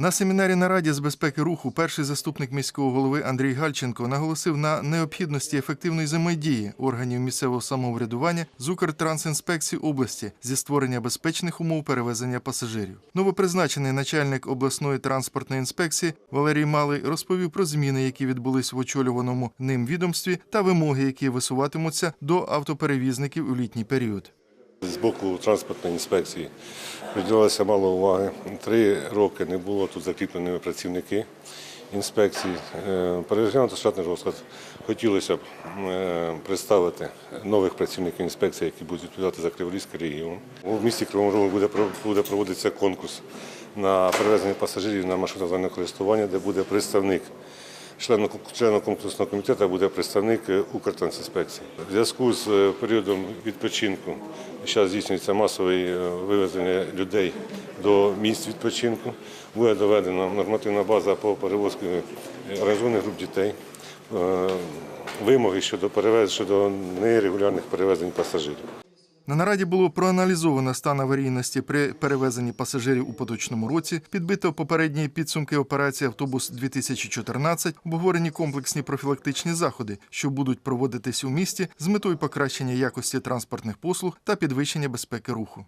На семінарі нараді з безпеки руху перший заступник міського голови Андрій Гальченко наголосив на необхідності ефективної взаємодії органів місцевого самоврядування з Укртрансінспекції області зі створення безпечних умов перевезення пасажирів. Новопризначений начальник обласної транспортної інспекції Валерій Малий розповів про зміни, які відбулись в очолюваному ним відомстві, та вимоги, які висуватимуться до автоперевізників у літній період. З боку транспортної інспекції приділилося мало уваги. Три роки не було тут закріплені працівники інспекції. Е, Переглянути штатний розклад. Хотілося б е, представити нових працівників інспекції, які будуть відповідати за Криворізький регіон. У місті Кривому Рогу буде проводитися конкурс на перевезення пасажирів на машинах загального користування, де буде представник Членом, членом конкурсного комітету буде представник е, Укртрансінспекції. В зв'язку з е, періодом відпочинку зараз здійснюється масове е, вивезення людей до місць відпочинку. Буде доведена нормативна база по перевозці е, організованих груп дітей. Вимоги щодо перевез щодо нерегулярних перевезень пасажирів. На нараді було проаналізовано стан аварійності при перевезенні пасажирів у поточному році, підбито попередні підсумки операції Автобус 2014 обговорені комплексні профілактичні заходи, що будуть проводитись у місті з метою покращення якості транспортних послуг та підвищення безпеки руху.